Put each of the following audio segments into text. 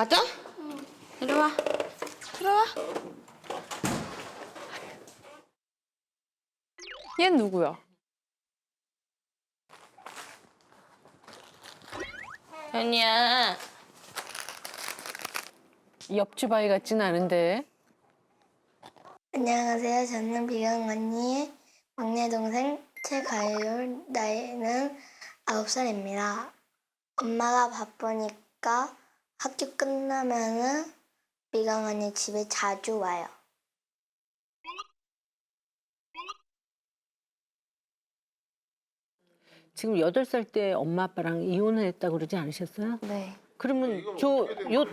맞아? 이리 와. 들어와. 얜 누구야? 현이야. 옆집 아이 같진 않은데. 안녕하세요. 저는 비강 언니의 막내 동생 최가율 나이는 9살입니다. 엄마가 바쁘니까 학교 끝나면은 비강 언니 집에 자주 와요. 지금 여덟 살 때 엄마 아빠랑 이혼을 했다고 그러지 않으셨어요? 네. 그러면 저요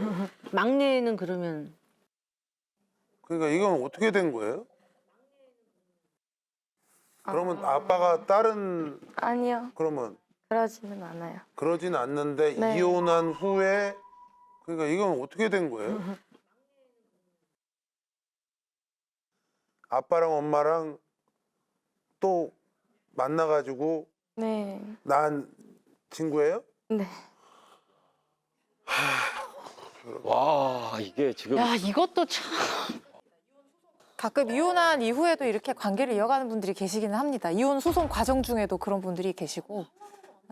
막내는 그러면 그러니까 이건 어떻게 된 거예요? 그러면 아빠가 다른 아니요. 그러면 그러지는 않아요. 그러진 않는데 네. 이혼한 후에 그러니까 이건 어떻게 된 거예요? 아빠랑 엄마랑 또 만나가지고 네. 난 친구예요? 네. 와 이게 지금 야 이것도 참. 가끔 이혼한 이후에도 이렇게 관계를 이어가는 분들이 계시기는 합니다. 이혼 소송 과정 중에도 그런 분들이 계시고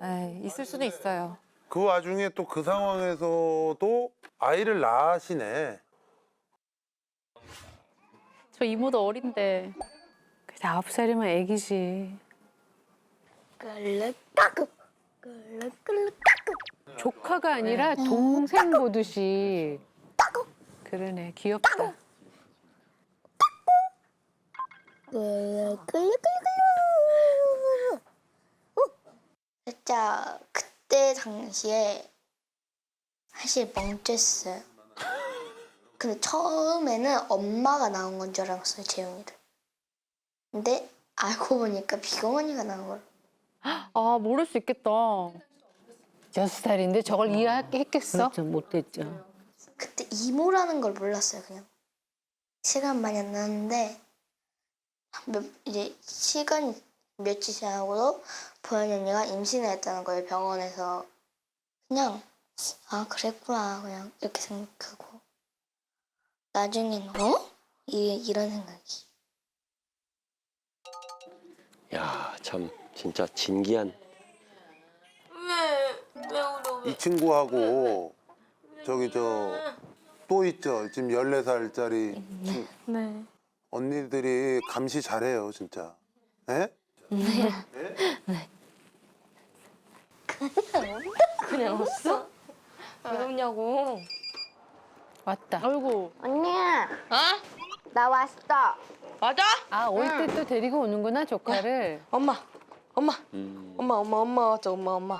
에이, 있을 수는 있어요. 그 와중에 또 그 상황에서도 아이를 낳으시네. 저 이모도 어린데. 그래서 아홉 살이면 애기지. 끌르끌르 조카가 아니라 동생 보듯이. 그러네 귀엽다. 끌르끌르끌르 진짜 그 때 당시에 사실 멍쳤어요. 근데 처음에는 엄마가 나온 건 줄 알았어요, 재영이를. 근데 알고 보니까 비경언니가 나온 걸. 아 모를 수 있겠다. 여섯 살인데 저걸 이해했겠어? 그렇죠 못됐죠. 그때 이모라는 걸 몰랐어요, 그냥. 시간 많이 안 나는데 몇, 이제 시간이 며칠 지나고도 보현이 언니가 임신을 했다는 거예요, 병원에서. 그냥 아 그랬구나 그냥 이렇게 생각하고 나중에는 어? 이, 이런 생각이. 야 참 진짜 진기한 왜 울어? 이 친구하고 저기 저 또 있죠. 지금 14살짜리 네. 언니들이 감시 잘해요, 진짜. 예? 그냥 왔어? 왜 웃냐고. 왔다. 아이고. 언니 어? 나 왔어. 맞아? 아 올 때 또 데리고 오는구나 조카를. 엄마. 엄마. 음, 엄마 엄마 엄마 왔죠 엄마 엄마.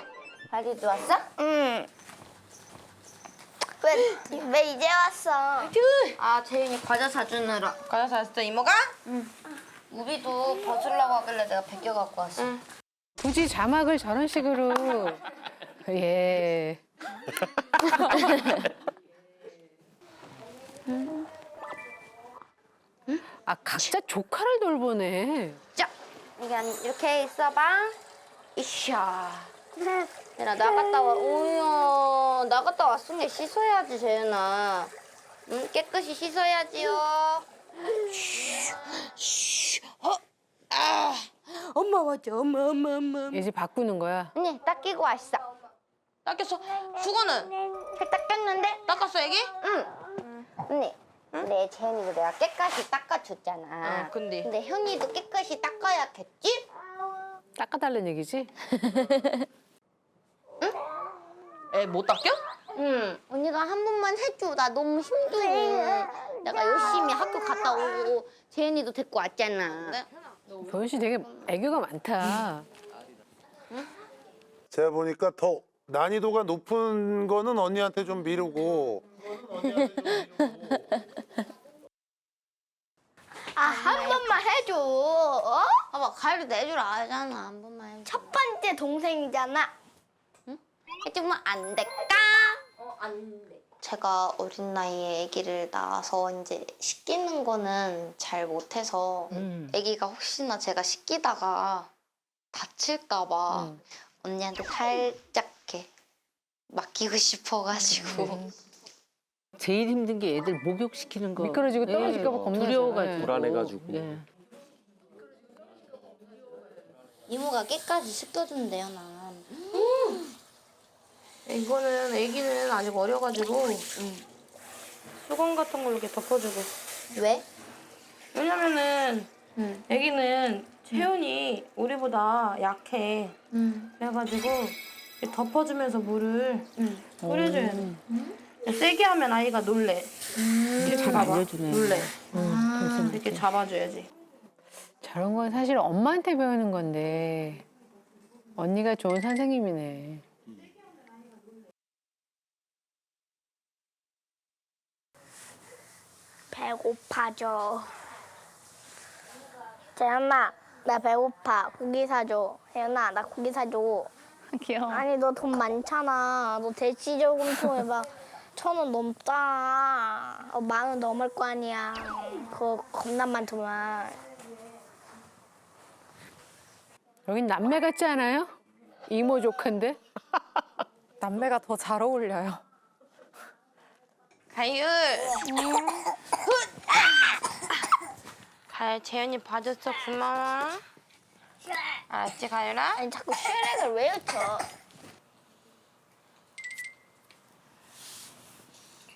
아리도 왔어? 응. 왜, 왜 이제 왔어? 아 재윤이 과자 사주느라. 과자 사줬어 이모가? 응. 우비도 벗으려고 하길래 내가 벗겨 갖고 왔어. 굳이 자막을 저런 식으로. 예. 아 각자 조카를 돌보네. 자, 이게 이렇게 있어봐. 이샤. 얘나 나갔다 와. 오야, 나갔다 왔으니 씻어야지, 재윤아. 응, 깨끗이 씻어야지요. 엄마 왔죠 엄마 엄마 엄마. 이제 바꾸는 거야. 언니, 닦이고 왔어. 닦였어. 수건은 잘 닦였는데? 닦았어 애기? 응. 언니, 내 재윤이도 내가 깨끗이 닦아줬잖아. 응, 근데? 근데 현이도 깨끗이 닦아야겠지? 닦아달라는 얘기지? 애 못 닦여? 응. 언니가 한 번만 해줘. 나 너무 힘들어. 내가 열심히 학교 갔다 오고 재윤이도 데리고 왔잖아. 도현 씨 되게 애교가 많다. 제가 보니까 더 난이도가 높은 거는 언니한테 좀 미루고 아, 한 번만 해줘. 어? 봐봐, 가위로 내주라 하잖아. 한 번만 해줘. 첫 번째 동생이잖아. 응? 해주면 안 될까? 어, 안 돼. 제가 어린 나이에 아기를 낳아서 이제 씻기는 거는 잘 못해서 음. 아기가 혹시나 제가 씻기다가 다칠까 봐 음. 언니한테 살짝 이렇게 맡기고 싶어가지고 제일 힘든 게 애들 목욕시키는 거. 미끄러지고 떨어질까 봐 겁나죠. 두려워가지고. 예. 불안해가지고. 예. 이모가 깨까지 씻겨준대요 난. 이거는 애기는 아직 어려가지고 수건 같은 걸로 이렇게 덮어주고. 왜? 왜냐면은 애기는 체온이 우리보다 약해. 그래가지고 이렇게 덮어주면서 물을 뿌려줘야 돼. 세게 하면 아이가 놀래. 이렇게 잘 봐봐. 알려주네. 놀래. 음, 이렇게 잡아줘야지. 저런 건 사실 엄마한테 배우는 건데 언니가 좋은 선생님이네. 배고파져. 재현아, 나 배고파. 고기 사줘. 혜연아, 나 고기 사줘. 귀여워. 아니, 너 돈 많잖아. 너 대치저금통에 막 천 원 넘잖아. 어, 만원 넘을 거 아니야. 그거 겁나 많더만. 여긴 남매 같지 않아요? 이모 조카인데? 남매가 더 잘 어울려요. 가율. 가율 재현이 봐줘서 고마워. 알았지 가율아? 아니, 자꾸 쉐렉을 왜 여쳐?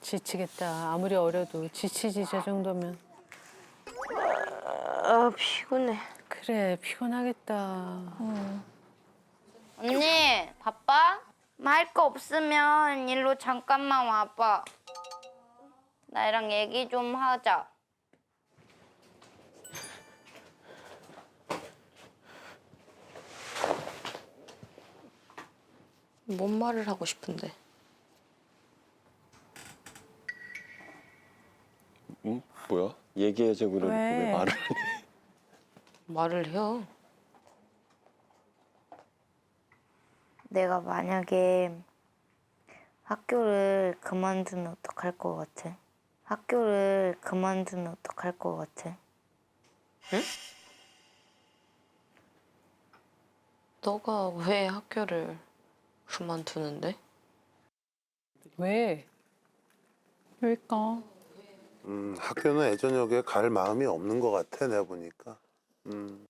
지치겠다. 아무리 어려도 지치지 저 정도면. 아 피곤해. 그래 피곤하겠다. 언니 바빠? 할거 없으면 일로 잠깐만 와봐. 나랑 얘기 좀 하자. 뭔 말을 하고 싶은데? 응? 뭐야? 얘기해줘 그러니까 왜, 왜? 말을 해? 말을 해요. 내가 만약에 학교를 그만두면 어떡할 것 같아? 학교를 그만두면 어떡할 것 같아? 응? 너가 왜 학교를 그만두는데? 왜? 왜일까? 음, 학교는 예전역에 갈 마음이 없는 것 같아 내가 보니까. 음.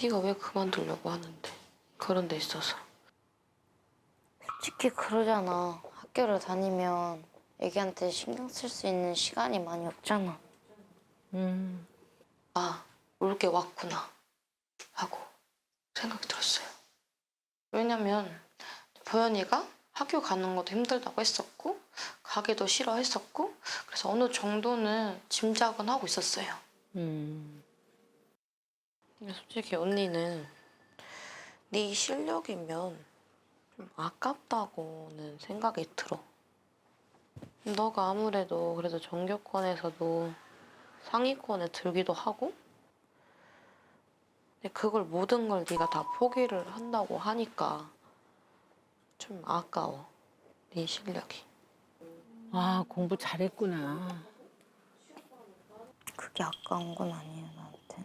네가 왜 그만두려고 하는데? 그런 데 있어서. 솔직히 그러잖아. 학교를 다니면 애기한테 신경 쓸 수 있는 시간이 많이 없잖아. 음. 아, 올게 왔구나. 하고 생각이 들었어요. 왜냐면 보현이가 학교 가는 것도 힘들다고 했었고 가기도 싫어했었고 그래서 어느 정도는 짐작은 하고 있었어요. 음. 근데 솔직히 언니는 네 실력이면 좀 아깝다고는 생각이 들어. 너가 아무래도 그래도 전교권에서도 상위권에 들기도 하고 근데 그걸 모든 걸 네가 다 포기를 한다고 하니까 좀 아까워. 네 실력이. 아 공부 잘했구나. 그게 아까운 건 아니에요, 나한테.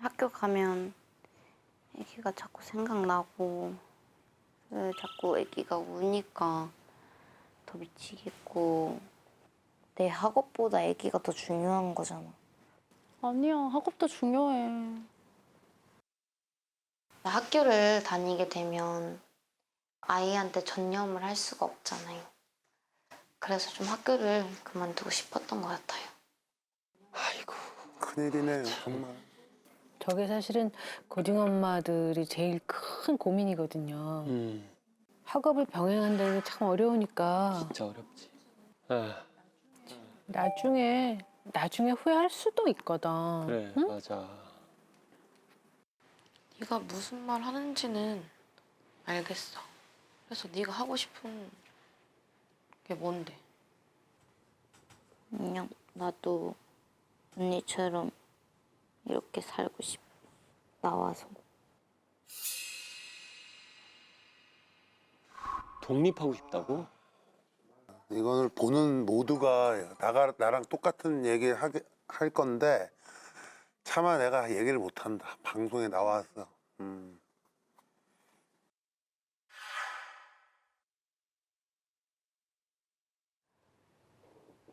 학교 가면 애기가 자꾸 생각나고 왜 자꾸 애기가 우니까 더 미치겠고 내 학업보다 애기가 더 중요한 거잖아. 아니야 학업도 중요해. 학교를 다니게 되면 아이한테 전념을 할 수가 없잖아요. 그래서 좀 학교를 그만두고 싶었던 것 같아요. 아이고. 큰일이네요 정말. 저게 사실은 고딩 엄마들이 제일 큰 고민이거든요. 음, 학업을 병행한다는 게 참 어려우니까 진짜 어렵지. 아, 나중에 나중에 후회할 수도 있거든. 그래 응? 맞아. 네가 무슨 말 하는지는 알겠어. 그래서 네가 하고 싶은 게 뭔데? 그냥 나도 언니처럼 이렇게 살고 싶어. 나와서. 독립하고 싶다고? 이거를 보는 모두가 나가 나랑 똑같은 얘기 하게 할 건데 차마 내가 얘기를 못 한다. 방송에 나와서. 음.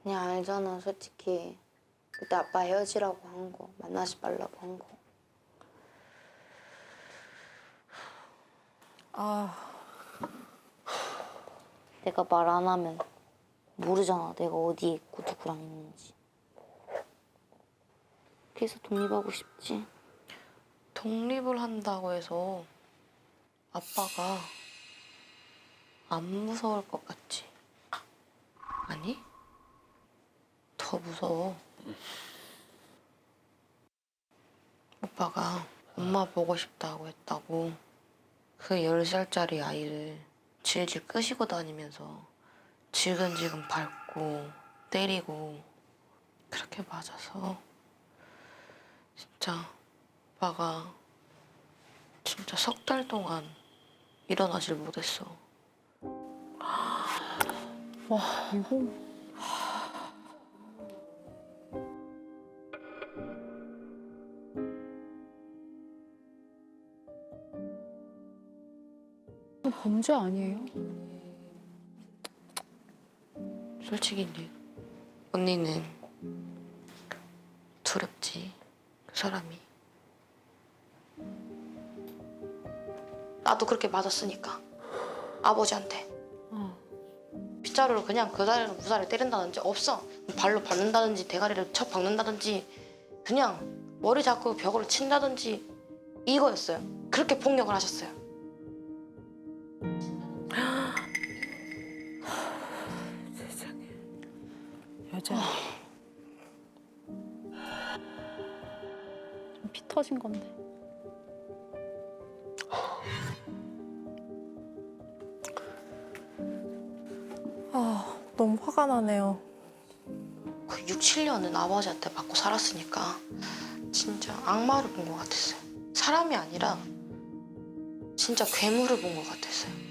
그냥 알잖아, 솔직히. 그때 아빠 헤어지라고 한 거, 만나지 말라고 한 거. 아, 내가 말 안 하면 모르잖아, 내가 어디에 있고 누구랑 있는지. 그래서 독립하고 싶지. 독립을 한다고 해서 아빠가 안 무서울 것 같지? 아니? 더 무서워. 오빠가 엄마 보고 싶다고 했다고 그 10살짜리 아이를 질질 끄시고 다니면서 지근지근 밟고 때리고 그렇게 맞아서 진짜 아빠가 진짜 석 달 동안 일어나질 못했어. 범죄 아니에요? 솔직히 이제 언니는 두렵지 그 사람이. 나도 그렇게 맞았으니까 아버지한테 빗자루로 그냥 그 다리로 무사를 때린다든지 없어 발로 밟는다든지 대가리를 쳐 박는다든지 그냥 머리 잡고 벽으로 친다든지 이거였어요. 그렇게 폭력을 하셨어요. 여자. 피 터진 건데. 아, 너무 화가 나네요. 그 6, 7년은 아버지한테 받고 살았으니까 진짜 악마를 본 것 같았어요. 사람이 아니라 진짜 괴물을 본 것 같았어요.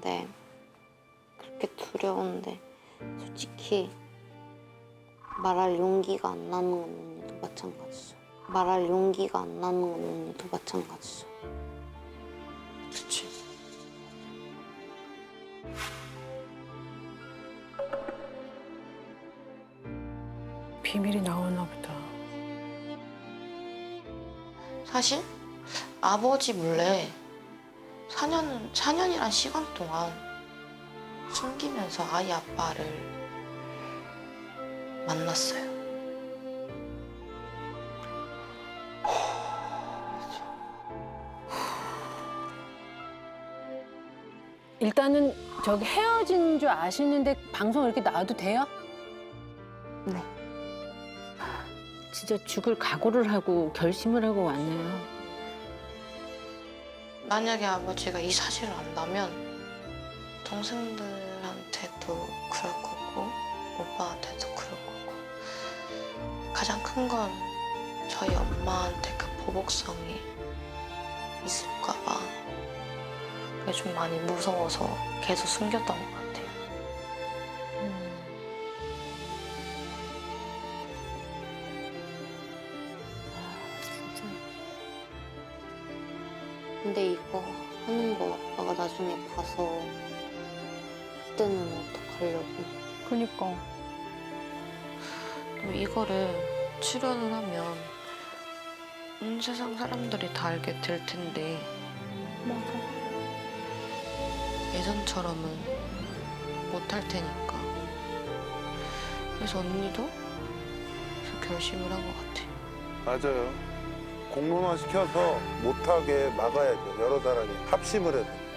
근데 그렇게 두려운데 솔직히 말할 용기가 안 나는 건 언니도 마찬가지죠. 말할 용기가 안 나는 건 언니도 마찬가지죠. 그치? 비밀이 나오나 보다. 사실 아버지 몰래 4년, 4년이란 시간 동안 숨기면서 아이 아빠를 만났어요. 일단은 저기 헤어진 줄 아시는데 방송 이렇게 나와도 돼요? 네. 진짜 죽을 각오를 하고 결심을 하고 왔네요. 만약에 아버지가 이 사실을 안다면 동생들한테도 그럴 거고 오빠한테도 그럴 거고 가장 큰 건 저희 엄마한테 그 보복성이 있을까 봐 그게 좀 많이 무서워서 계속 숨겼던 것 같아요. 근데 이거 하는 거 아빠가 나중에 봐서 그때는 어떡하려고. 그니까. 또 이거를 출연을 하면 온 세상 사람들이 다 알게 될 텐데 예전처럼은 못할 테니까 그래서 언니도 그래서 결심을 한 것 같아. 맞아요. 공론화 시켜서 못하게 막아야죠. 여러 사람이 합심을 해서.